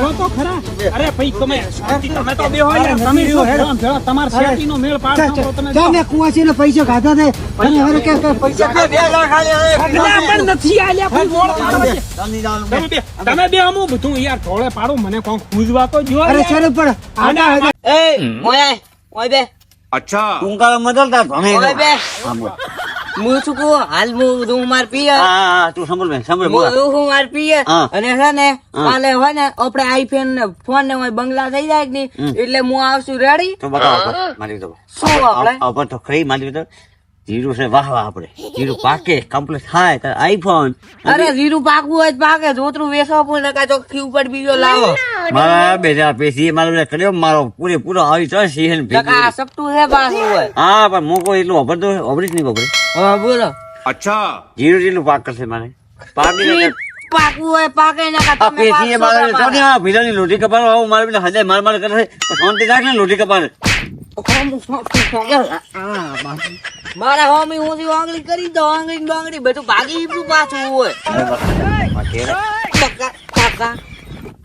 જો તો ખરા. અરે ભાઈ તમે તમે તો બેહો યાર તમે શું ભેળા તમારા શેતીનો મેળ પાડ સાંભળો તમે જા મેં કુવાસીને પૈસા ખાધા છે. અને હવે કે કે પૈસા બે લાખ આલ્યા છે. પણ નથી આલ્યા ભાઈ મોળ પાડો તમે બે તમે બે અમુ બધું યાર ઢોળે પાડો. મને કોણ ખુજવા તો જો અરે યાર. પણ. આડા એ મોય ઓય બે. ટૂંકાળો મદલતા ભણે ઓય બે. હા, કહું હાલ હું હું માર પિયર. હા, તું સાંભળ બેન, સાંભળ. હું હું માર પિયર. અને છે ને કાલે હોય ને આપણે આઈફોન ને ફોન ને હોય બંગલા થઈ જાય કે નહીં? એટલે હું આવશું રેડી તો બતાવો મારી તો. શું આપણે? તો ખરી મારી તો જીરું છે વાહ વાહ આપણે. જીરું પાકે કમ્પ્લીટ થાય તો આઈફોન અરે જીરું પાકવું હોય તો પાકે જોતરું વેસવા પણ નકા ચોખ્ખી ઉપર બીજો લાવો. મારા બે હજાર પેસી મારો બે કર્યો મારો પૂરેપૂરો આવી તો સીહન ભેગી. નકા આ સપટું છે પાછું હોય. હા પણ મોકો એટલું હોય, વાપરીશ નહીં ઓબરે હા બોલો. જીરું જેટલું પાક કરશે મારે. પાકી પાકવું હોય પાકે નકા તમે પેશીએ પાકશો મારે તો તો ને ભીલાની લોટી કપાળ આવું મારે હજાર માર માર કરે શાંતિ રાખ ને લોટી કપાળ. મારા હોમી હું આંગળી કરી દો આંગળી ડોંગળી બધું ભાગી ઈપડું પાછું હોય. પક્કા પક્કા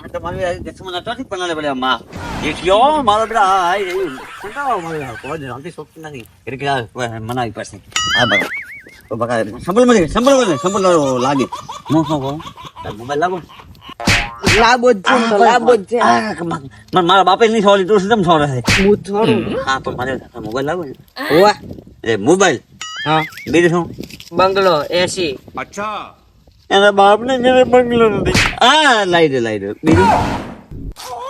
આ તો મારી આ દસમા માં. જેઠિયો મારો બેટા, હા મારે કોઈ કે મનાવી પડશે. સંભળ મને સંભળ મને, સંભળ લાગે. હું મોબાઈલ લાગો. લાંબો જ છે તો જ છે આ કમા- મને મારા બાપે નહીં છોડી તું શું છોડે છે. હું થોડું હા તો મારે મોબાઈલ ને વાહ એ મોબાઈલ? હા. બીજું શું? બંગલો એસી એના બાપને ઘરે બંગલો નથી. હા લાઈ દે લાઈ દે. બીજું?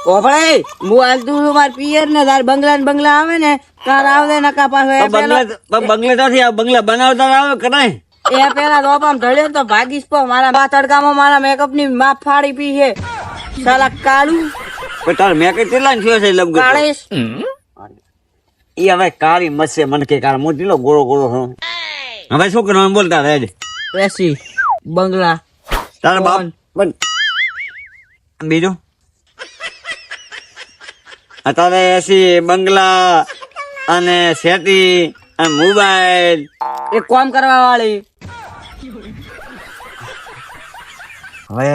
હું હાલતું છું માર પિયર ને તાર બંગલા ને બંગલા આવે ને તાર આવે ને કા પાસે પેલો બંગલા નથી આ બંગલા બનાવતા આવે કરાય એ પેલા રોપામ ને તો ભાગીશ પો. મારા બા તડકામાં મારા મેકઅપની માફ ફાડી પી છે. સાલા કાળું. પણ તારે મેકઅપ કેટલા થયો છે લગભગ? કાળેશ. ઈ હવે કાળી મસે મન કે કાર મોટી લો ગોળો ગોળો હું હવે શું કરવાનું બોલતા રહે એસી બંગલા તારા બાપ? પણ બીજું? અત્યારે એસી બંગલા અને શેતી અને મોબાઈલ. એક કોમ કરવા વાળી. હવે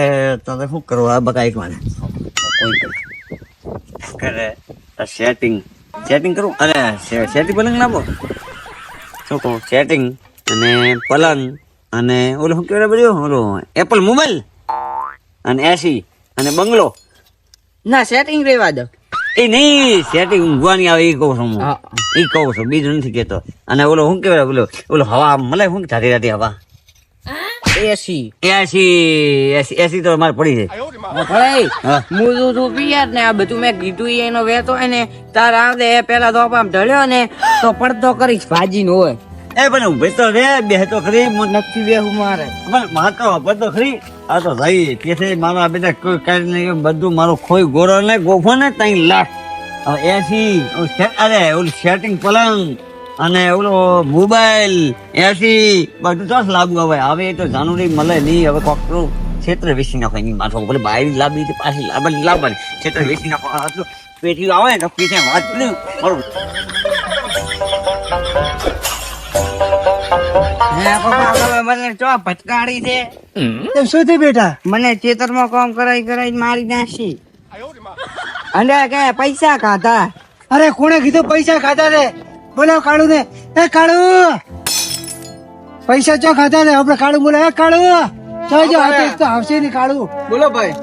તમે શું કરવું આ બકા એક વાર કોઈ સેટિંગ સેટિંગ કરું? અરે સેટિંગ પલંગ લાવો શું કહું? સેટિંગ અને પલંગ અને ઓલું શું કહેવાય બધું? ઓલું એપલ મોબાઈલ અને એસી અને બંગલો. ના સેટિંગ રહેવા દો. એ નહીં સેટિંગ ઊંઘવાની આવે એ કહું છું. એ કહું છું બીજું નથી કેતો અને ઓલો શું કહેવાય ઓલો ઓલો હવા મળે શું થતી રાતી હવા? એસી. એસી એસી એસી તો મારે પડી જાય હા. તું તું પિયર ને આ બધું મેં કીધું એનો વેતો ને તાર આવડે એ પેલા તો આમ ઢળ્યો ને તો પડતો કરીશ ભાજી નો હોય. એ પણ ઉભે તો રે, બે તો ખરી નથી બે હું મારે. પણ માર તો હવે તો ખરી. આ તો ભાઈ કે મારા બધા કોઈ કાઢી નહીં બધું મારું ખોઈ ગોળો ને ગોફો ને ત્રણ લાખ. હવે એસી અરે, ઓલું સેટિંગ પલંગ અને ઓલો મોબાઈલ, એસી, બધું તો લાગુ હવે. હવે એ તો જાનુરી મળે નહીં, હવે કોકરું ક્ષેત્ર વેચી નાખો. એની માથો ભલે બહાર લાવી છે, પાછી લાવવાની લાવવાની ક્ષેત્ર વેચી નાખો પેટી આવે ને તો પીછે વાત નહીં મને ચો ભટકાડી છે? તેમ શું થયું બેટા? મને ખેતરમાં કામ કરાઈ કરાઈ મારી નાખી. અને કે પૈસા ખાધા? અરે કોણે કીધું પૈસા ખાધા રે? બોલાવ કાળુ ને એ કાળુ! પૈસા ચો ખાધા રે? આપણે કાળુ બોલે એ કાળુ! ચો જો તો આવશે નહીં કાળુ. બોલો ભાઈ.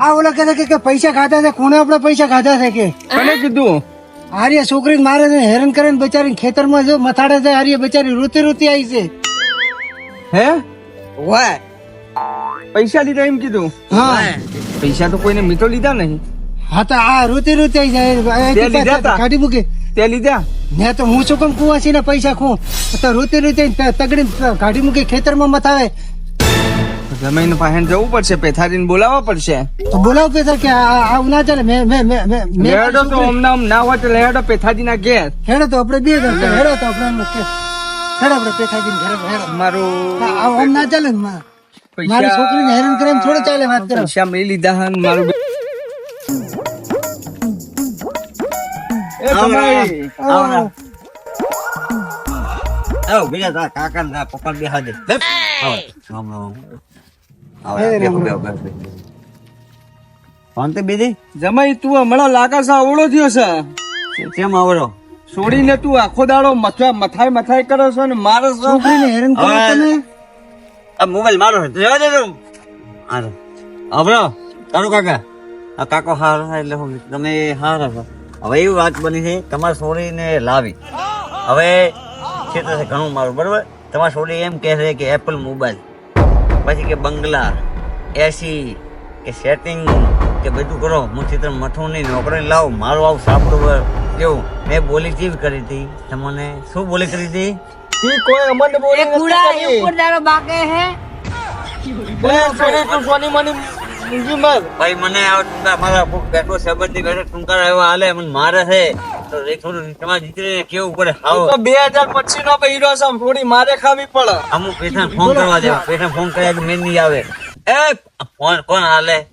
આ ઓલા કહે કે પૈસા ખાધા છે. કોને આપણે પૈસા ખાધા છે કે? કોને કીધું? આર્ય છોકરી મારે છે હેરાન કરે ને બચારી ખેતરમાં જો મથાડે છે આર્ય બચારી રૂતી રૂતી આવી છે. હે? વાય પૈસા લીધા એમ કીધું? હા. પૈસા તો કોઈને મીઠો લીધા નહીં. હા તો આ રૂતી રૂતી આવી જાય. કાઢી મૂકી. તે લીધા? ને તો હું શું કામ કુવાસી ને પૈસા ખું? તો રૂતી રૂતી તગડી કાઢી મૂકી ખેતરમાં મથાવે જમીન પાસે જવું પડશે પેથારીને બોલાવવા પડશે. તો બોલાવો પેસા કે આ આ ના ચાલે મેં મેં મેં લેડો તો હમણાં ના હોય તો લેડો પેથાજી ના ઘેર. હેડો તો આપણે બે હેડો તો આપણે એમ કે હેડો આપણે પેથાજીને ઘરે હેડો. મારું આમ ના ચાલે ને મારી છોકરીને હેરાન કરે એમ થોડો ચાલે વાત કરો. પૈસા મેં લીધા હન મારું એ. આવો બીજા કાકા ના પપ્પા બેહા દે આવો. શાંતિ બીજી? જમાઈ તું હમણાં લાગે છે અવળો થયો છે. કેમ આવડો છોડીને તું આખો દાડો મથા મથાઈ મથાઈ કરો છો ને મારો છોકરીને હેરાન કરો તમે? આ મોબાઈલ મારો છે. જવા દે તું. હાલો. આવડો તારું કાકા? આ કાકો હારો એટલે હું તમે હાર છો. હવે એવી વાત બની છે તમારી છોડીને લાવી. હવે છે છે ઘણું મારું બરાબર? તમારી છોડી એમ કહે છે કે એપલ મોબાઈલ પછી કે બંગલા એસી કે સેટિંગ કે બધું કરો. હું ચિત્ર મઠું નહીં નોકરી લાવ મારું આવું સાપડું કેવું મેં બોલી ચીવ કરી હતી? તમને શું બોલી કરી હતી? તી કોઈ અમને બોલી એ કુડા એ ઉપર દાડો બાકે હે? બે તું સોની મની મૂંગી મર. ભાઈ મને આ મારા બેઠો સંબંધી બેઠો એવા હાલે મને મારે છે. તો થોડું તમારી દીકરીને કેવું પડે? તો બે હજાર પચીસ નો બહીરો છે થોડી મારે ખાવી પડે. અમુક પૈસા ફોન કરવા દેવા પૈસા ફોન કર્યા કે મેં નહીં આવે. એ! ફોન કોણ હાલે?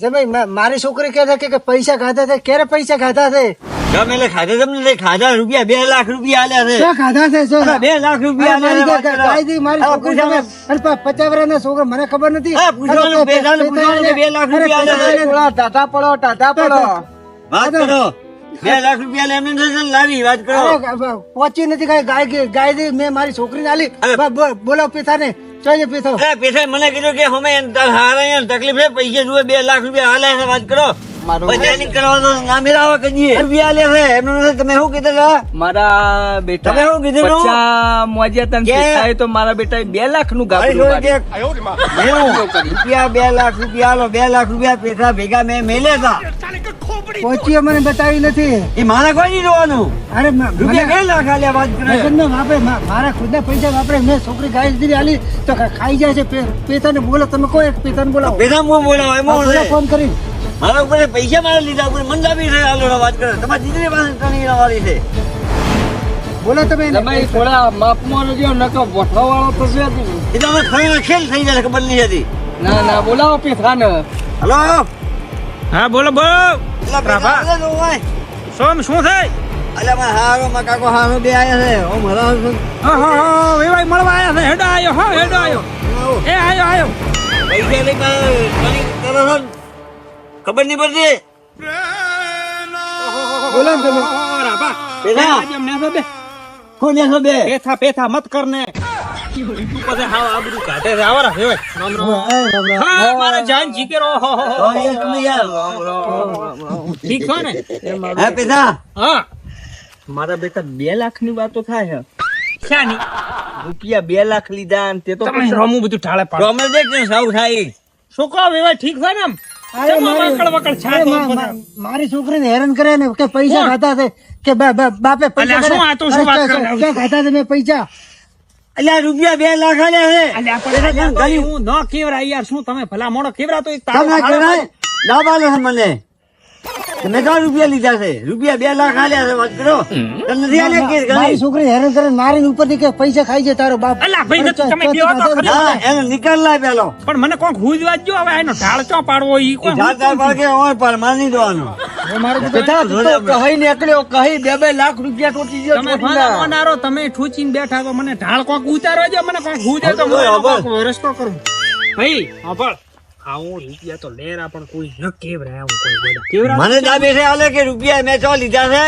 જમાઈ મા- મારી છોકરી કહે છે કે- પૈસા ખાધા છે ક્યારે પૈસા ખાધા છે? ગમે એટલે ખાધા તમને લઈ ખાધા રૂપિયા બે લાખ રૂપિયા આલ્યા છે. શું ખાધા છે શું? બે લાખ રૂપિયા મારી મારી છોકરી મને ખબર નથી. પૂછવાનું, બે લાખ રૂપિયા આલ્યા છે. ટાટા પડો ટાટા. પડો. વાત કરો. બે લાખ રૂપિયા લે એમને લાવી વાત કરો. પહોંચી નથી ગાય ગાય ગાય મેં મારી છોકરીને આલી. અરે. બા- બો- બોલાવો પિતાને અરે પૈસા મને કીધું કે અમે હારે તકલીફ છે પૈસા જુએ બે લાખ રૂપિયા હાલે છે વાત કરો. મારો પછી એની કરવા તો ના મેળાવા કજીએ રૂપિયા આલે છે એમનું નથી તમે શું કીધું મારા બેટા તમે શું કીધું મોજિયા તને કે- પીસાય તો મારા બેટા બે લાખનું બે લાખ રૂપિયા આલો બે લાખ રૂપિયા પૈસા ભેગા મેં મેલ્યા હતા. પહોંચી મને બતાવી નથી. એ મારે કોઈ નહીં જોવાનું. અરે રૂપિયા મને- ના ખાલી વાત કરે? લગ્નના વાપરે મારા ખુદના પૈસા વાપરે મેં છોકરી ગાય દીધી આલી તો ખાઈ જાય છે પેતાને બોલો તમે કોઈ એક પિતાને બોલાવો. પૈસા હું બોલાવો? એમાં ફોન કરી. મારા ઉપર પૈસા મારે લીધા ઉપર મંદાબી છે આલો વાત કરે. તમારી દીકરી પાસે ત્રણ વાળી છે. બોલો તમે. તમે થોડા માપમાં રહેજો નકો વઠવા વાળો તો છે એ તો અમે ખરી ખેલ થઈ જાય ખબર નહીં હતી. ના ના બોલાવો પેથાને હલો? હા બોલો બોલો. પ્રભા. તો શું થાય અલ્યા મારા હારો મારા કાકો હારો બે આયા છે ઓ મારા હા હા હા મળવા આયા છે હેડો આયો હા હેડો આયો. એ આયો આયો પૈસા લઈ કરો. ખબર નહીં પડતી બોલો તમે રાભા પેલા. આજે અમને તો બે બે પેથા પેથા મત કર ને પછી હાવ કાઢે. છે રામ રામ રામ રામ. હા મારા જાન હો હો. ઠીક છો ને? હે પિતા. હા. મારા બેટા બે લાખની વાતો થાય છે. શાની રૂપિયા બે લાખ લીધા તે તો રમું બધું ઠાળે પાડો. અમે દેખ ને સાવ થાય? છોકરા ઠીક છે ને મારી- છોકરીને હેરાન કરે ને કે પૈસા ખાતા છે કે બા- બા- બાપે પૈસા ખાતા છે મેં પૈસા? અલ્યા રૂપિયા બે લાખ આલ્યા છે હું ન કેવરા યાર. શું તમે ભલા એક તાળો તમને ખાડો કહેવાય લાભ મને. તમે તો રૂપિયા લીધા છે? રૂપિયા બે લાખ આલ્યા છે વાત કરો તમને નથી આલ્યા કે મારી છોકરી હેરાન કરે ને મારી ઉપરથી કે પૈસા ખાઈ જાય તારો બાપ. અલ્યા, ભાઈ, તમે ચો- તો ખરી. ખાધા નિકાલ લાય પેલો. પણ મને કોક હુજવા જ હવે એનો ઢાળ ચો પાડવો ઈ કોઈ જાતા પાકે હોય પર દેવાનો કહી નીકળ્યો કહી બે બે લાખ રૂપિયા તૂટી ગયો તમે. તમે ઠૂચીને બેઠા તો મને ઢાળ કોક ઉતારો જો મને કોક હુજે તો હું રસ્તો કરું. ભાઈ હાંભળ આવું રૂપિયા તો લેરા પણ કોઈ ન કેવરાય આવું કોઈ ગોડા કેવરા મને દાબે છે આલે કે રૂપિયા મેં તો લીધા છે?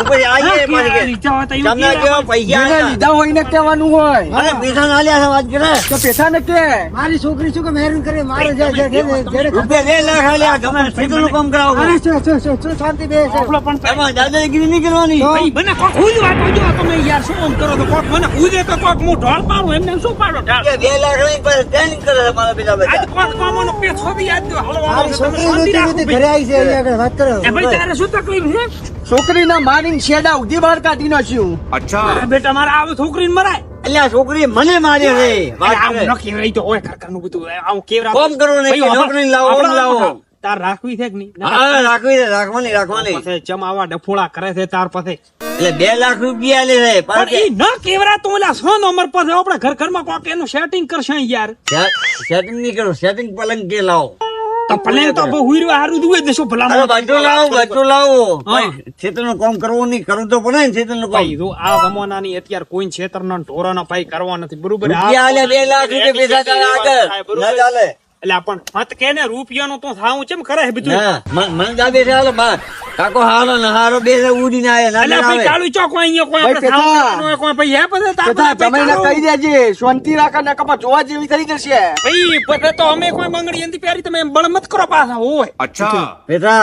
ઉપર આવીએ પાછી કે. તમને કેવરા પૈસા લીધા હોય ને કહેવાનું હોય. અરે પૈસા ના આલ્યા વાત કરે. તો પેથા ને કે. મારી છોકરી શું કે હેરાન કરે મારે જે- જે- જે- રૂપિયા બે લાખ આલ્યા તમે ખેતરનું કામ કરાવો. અરે શું શું શું શું શાંતિ બે આપણો પણ એમાં દાદાગીરી નહીં કરવાની. મને કોક તો જો તમે યાર શું આમ કરો તો કોક મને હુજે તો કોક હું ઢોળ પાડું એમને શું પાડો ઢાળ? બે લાખ લઈને પાછા ટ્રેનિંગ કરે છે મારા બેટા બધા. કોક કામોનો પેછો બી યાદ હળવો મારી. ઘરે આવી છે અહીંયા વાત કરો. એ ભાઈ તારે શું તકલીફ છે? છોકરીના મારીને છેડા ઉધી બહાર કાઢી નાખ્યું. અચ્છા. બેટા મારા આવું છોકરીને મરાય. અલ્યા છોકરી મને મારે રે. વાત ન તો હોય ઘરનું બધું. આવું કેવરા કોમ કરો નહીં, નોકરી લાવો, લાવો. તાર રાખવી છે કે નહીં? હા રાખવી છે રાખવાની રાખવાની. પછી ચમાવા ડફોળા કરે છે તાર પાસે. એટલે બે લાખ રૂપિયા લે છે પણ એ ન કેવરા તો ઓલા સો નંબર પર આપણે ઘર ઘરમાં કોક એનું સેટિંગ કરશે યાર. સેટિંગ નહીં કરો સેટિંગ પલંગ કે લાવો. તો બહુ હારું દુએ દેશો ભલા લાવો બધું લાવો. હા. ખેતરનું કામ કરવું નહીં કરવું તો પડે ને કામ. જો આ જમાનાની અત્યારે કોઈ છેતર નો ઢોરો ભાઈ કરવા નથી. બરોબર? આ- બે લાખ રૂપિયા પૈસા આગળ. ના ચાલે. એટલે પણ મત કે ને રૂપિયાનું તો થાવું ચેમ કરે? છે બધું મન- દાબે છે હાલો બાર કાકો હારો ને હારો બે ઉડીને આયા ના એટલે ના ભાઈ ચાલુ ચો કોઈ અહીંયા કોઈ આપણે. થાવું કોઈ? ભાઈ હે બધે તાર બધા તમે ને કહી દેજે શાંતિ રાખા ને કપા જોવા જેવી થઈ જશે. ભાઈ બધે તો અમે કોઈ બંગડી એની પેરી તમે એમ બળ મત કરો પાછા હોય બેટા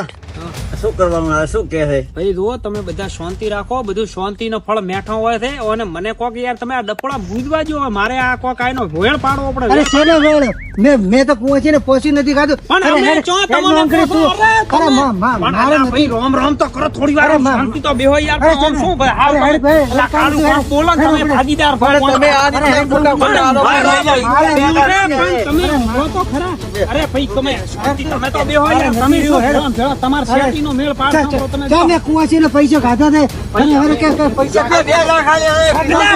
શું કરવાનું આવે? શું કે છે? ભાઈ જુઓ તમે બધા શાંતિ રાખો. બધું શાંતિ નો ફળ મેઠો હોય છે. અને મને કોક યાર તમે આ ડફડા ભૂજવા જો મારે આ કોક આનો ભોયણ પાડવો પડે. અરે શેનો શેને મે મે તો પહોંચીને પહોંચી નથી ખાધું. પણ અમે ચો તમને નોકરી તું. અરે મા- મા- મારે ભાઈ રોમ રોમ તો કરો. થોડી વાર શાંતિ તો બેહો યાર. અરે પણ શું ભાઈ હાલ ભાઈ, કાળું હેડ બોલો તમે ભાગીદાર પણ તમે આ રીતે મોટા મોટા આરોપ તમે તો ખરા. અરે ભાઈ તમે શાંતિ તમે તો બેહો યાર. તમે શું ભેળા ભેળા શેઠીનો મેળ પાડ તમે ચાલ, મેં પૈસા ખાધા છે. અને હવે કે કે પૈસા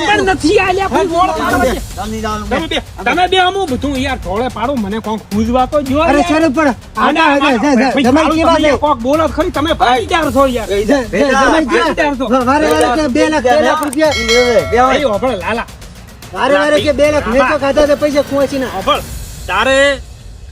પણ નથી આલ્યા તમે બે તમે અમુક બધું યાર ઢોળે પાડો મને કોક ખુજવા તો જો અરે. ચાલો પણ કાળું કેવા છે? કોક બોલો ખરી તમે ભાગીદાર છો યાર. તમે જમાઈ કેવા? વારે વારે કે બે લાખ બે લાખ રૂપિયા? ભાઈ, હોભળ, લાલા. વારે વારે કે બે લાખ મેં તો ખાધા છે પૈસા કુંવાસીના. હોભળ. તારે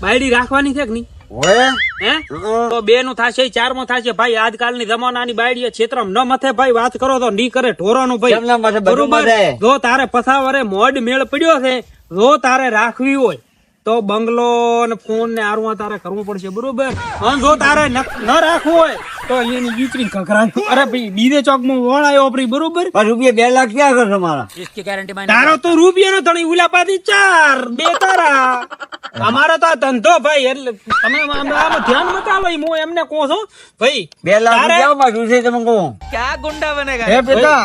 બાયડી રાખવાની છે કે નહીં? તો બે નું થશે ચારમાં થશે. ભાઈ આજકાલની જમાનાની બાયડી છેતરમ ન મથે. ભાઈ વાત કરો તો ની કરે ઢોરાનું ભાઈ. બરોબર? જો તારે પથાવરે મોડ મેળ પડ્યો છે જો તારે રાખવી હોય તો બંગલો ને ફોન ને આરવા તારે કરવું પડશે બરોબર? અને જો તારે ન ન રાખવું હોય તો અહીંયાની દીકરી ખખરાય અરે ભાઈ બીજે ચોકમાં વળાયો આપડી બરોબર? રૂપિયા બે લાખ ક્યાં કરશો મારા? તારો તો રૂપિયાનો ધણી ઉલાપાથી ચાર બે તારા. અમારો તો ધંધો ભાઈ એટલે તમે આમ ધ્યાન મત આલો હું એમને કહું છું ભાઈ બે લાખ રૂપિયા માં જોશે તમે કહું. હે બેટા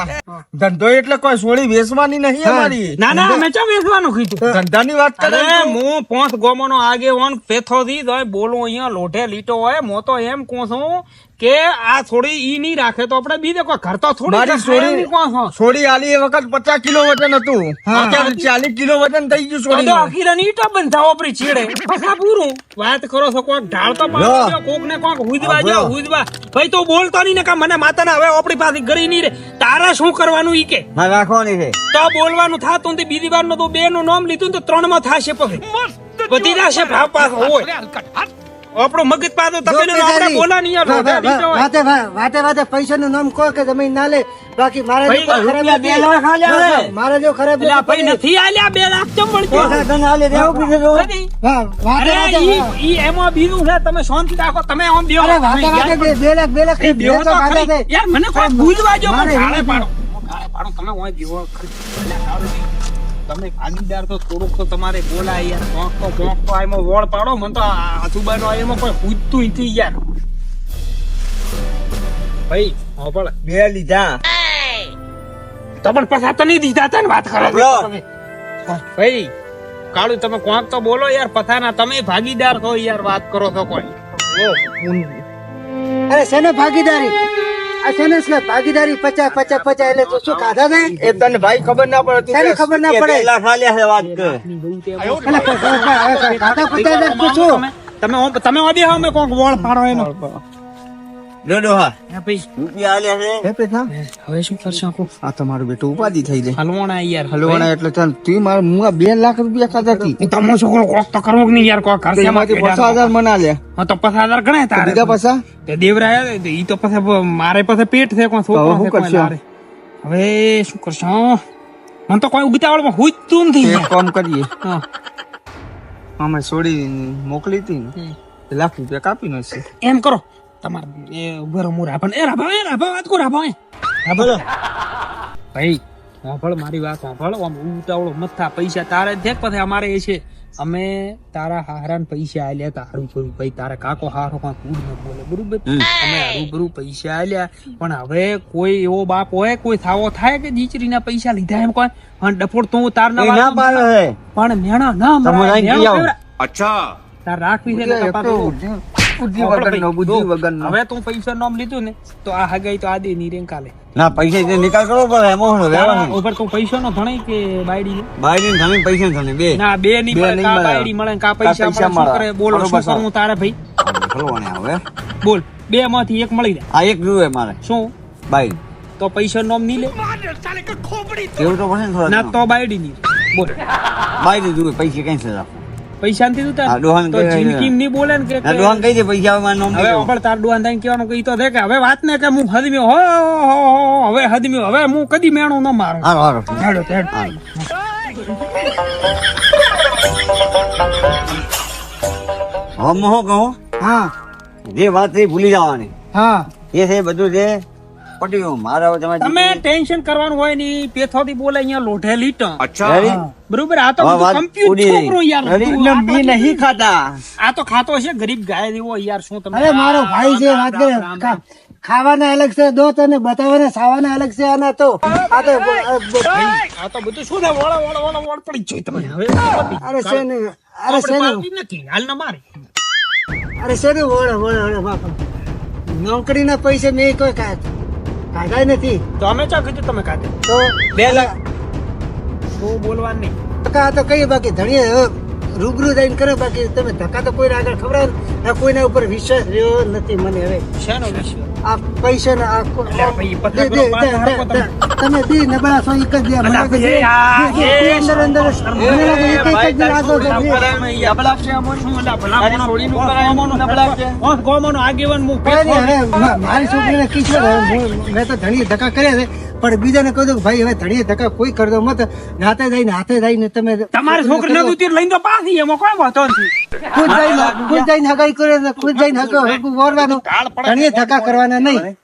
ધંધો એટલે કોઈ સોળી વેચવાની નહીં અમારી. ના ના અમે ચા વેચવાનું કીધું. ધંધાની વાત કરે અરે હું પોંચ ગોમોનો આગેવાન પેથો દી દોય બોલું અહીંયા લોઢે લીટો હોય, મો તો એમ કહું છું કે આ થોડી ઈ નહીં રાખે તો આપણે બીજે કોઈ ઘર તો થોડી મારી. સોળી આલી એ વખત પચાસ કિલો વજન હતું. અત્યારે ચાલીસ કિલો વજન થઈ ગયું તો આખી રન ઈટા બંધાવો આપણી ચીડે પાછા પૂરું. વાત કરો છો કોક ઢાળ તો પાડો કોક ને કોક હુજવા જો હુજવા. ભાઈ તો બોલતો નહીં ને કે મને માતાના હવે આપણી પાસે ગરી નહીં રે. તારે શું કરવાનું ઈ કે? હા રાખવાની છે. તો બોલવાનું થાતું તે બીજી વાર તો બે નું નામ લીધું તો ત્રણમાં થાશે પછી બધી જશે ભાવ પાસ હોય. આપણું મગજ પાતો તમે ને આપણે બોલા નહીં યાર વા- રોઢા વા- લીધો હોય. વાતે વાતે પૈસા નું નામ કહો કે જમીન ના લે. બાકી મારા જો ખરાબ બે લાખ આલ્યા મારા જો ખરાબ એટલે ભાઈ નથી આલ્યા બે લાખ ચમ મળતી તને આલે દેવું પડશે તો. હા, વાતે વાતે ઈ એમાં બીજું છે તમે શાંતિ રાખો તમે આમ બેહો. અરે વાતે વાતે બે- લાખ બે લાખ બેહો તો તો. યાર મને કોઈ બુજવા જો ગાળે પાડો. ગાળે પાડો તમે ઓય બેહો. ખરી. તમે ભાગીદાર તો થોડુંક તો તમારે બોલાય યાર. કોક તો કોક તો આમાં વોળ પાડો. મને તો આ આજુબાજુ એમાં કોઈ પૂછતું નથી યાર. ભાઈ હા પણ બે લીધા. તો પણ પછી તો નહીં દીધા તને ને વાત કરો. ભાઈ કાળુ તમે કોંક તો બોલો યાર પથાના. તમે ભાગીદાર છો યાર વાત કરો છો કોઈ. અરે શેને ભાગીદારી? શેને ભાગીદારી પચાસ પચાસ પચાસ એટલે તો શું ખાધા છે એ તને ભાઈ ખબર ના પડે તું ખબર ના પડે. છે વાત કર ખાધા હજાર તમે તમે ઓમ- હા કોણ વોળ પાડો એનો. ડોડો હા રૂપિયા આલ્યા છે. હે પ્રેતના હવે શું કરશો આખું આ તમારું બેટું ઉપાધિ થઈ જાય. હલવાણા યાર હલવાના એટલે તને તું મારે હું આ બે લાખ રૂપિયા ખાધા હતી તમે છોકરો કોક તો કરવો કે નહીં યાર કોક ઘર એમાંથી પચાસ મના લે હા તો પચાસ ગણાય તારે. બીજા પાછા તે દેવરાયા ઈ તો પછી મારે પાસે પેટ છે છોકરો હવે શું છે કરશો? લારે. હવે શું કરશો મને તો કોઈ ઉગતાવળમાં હુજતું નથી. એક કામ કરીએ. હા. અમે છોડી મોકલી હતી ને. લાખ રૂપિયા કાપી નાખશે. એમ કરો. તમારે એ ઊભો રહો, હું રાભણ એ રાભા એ રાભા વાત કો રાભા એ રાભા ભાઈ સાંભળ મારી વાત સાંભળ. આમ ઉતાવળો મથા પૈસા તારે દેખ પછી અમારે એ છે. અમે તારા હારાન પૈસા આલ્યા તા હારું કર્યું ભાઈ તારા કાકો હારો પણ કૂડ ન બોલે. બરોબર? અમે હારું પૈસા આલ્યા. પણ હવે કોઈ એવો બાપ હોય કોઈ થાવો થાય કે દીચરીના પૈસા લીધા એમ કોઈ? અને ડફોડ તો તાર ના ના પાડે પણ મેણા ના. કેવડા? તાર રાખવી છે. બુદ્ધિ વગરનો બુદ્ધિ વગરનો. હવે તું પૈસા નોમ લીધું ને તો આ હગાઈ તો આદે ની રેન કાલે. ના પૈસા જે નિકાલ કરવો પડે એમાં શું રહેવાનું? ઉપર તું પૈસા નો ભણાય કે બાયડી બાયડી ધણી પૈસા ધણી બે. ના બે ની મળે કા બાયડી મળે કા કા પૈસા પૈસા મળે શું કરે બોલો શું કરું તારે ભાઈ? આવે બોલ બે માંથી એક મળી જાય. આ એક જોવે મારે. શું? બાય તો પૈસા નોમ નહીં લે. એવું તો પડે ના તો બાયડી ની. બોલ. બાયડી જોવે પૈસા કઈ રાખો પૈસા નથી જોતા તો બોલે ને કે કહી દે પૈસા નામ હવે. તાર ડોહાને થઈને કહેવાનું કે ઈ તો દે કે હવે વાત ને કે હું હદમ્યો. હો હો, હો, હવે હદમ્યો. હવે હું કદી મેણું ન મારું. હારો હારો. હેડો હેડો. હાલો. હવે હું કહું. હા. જે વાત થઈ ભૂલી જવાની. હા. એ છે બધું જે પટ્યું મારે તમે તમે ટેન્શન કરવાનું હોયની પેથોથી બોલે અહીંયા લોઢે લીટો Ready? બરોબર આ તો હવે બધું વાત કમ્પ્યુટર છોકરો યાર. Ready? તું આ તો બી નહીં ખાતા. આ તો ખાતો છે ગરીબ ગાય જેવો યાર શું તમે અરે મારો ભાઈ છે વાત કરે ખાવાના અલગ છે દોત અને બતાવવાના સાવાના અલગ છે અને તો. આ તો આ બધું શું થાય વળો વળો વળો વળ પડી જોઈ તમે. હવે અરે છે ને અરે છે ને. હાલ ના મારે. અરે છે ને વળો વળો વળો બાપ. નોકરીના પૈસે મેં કોઈ કા- કાઢાય નથી. તો અમે ચા કીધું તમે કાઢે તો બે લાખ. શું બોલવાનું. નહીં ધક્કા તો કઈ બાકી ધણીએ રૂબરૂ જઈને કરે બાકી તમે ધક્કા તો કોઈને આગળ ખબર કોઈના ઉપર વિશ્વાસ રહ્યો નથી મને હવે. શેનો આ પૈસા ના આ તમે. દે- નબળા છો એક જ અંદર અંદર મારી છોકરીને કિશોર મેં તો ધણી ધક્કા કર્યા છે. પણ બીજાને કહી દઉં ભાઈ હવે ધણીએ ધક્કા કોઈ કરતો મત રાતે જઈને હાથે જઈને તમે તમારે છોકરી નતું તીર લઈને તો પાછી એમાં કોઈ વાતો નથી ખુદ જઈને ખુદ જઈને હગાઈ કરે ને ખુદ જઈને હગો હગું ધણીએ ધક્કા કરવાના નહીં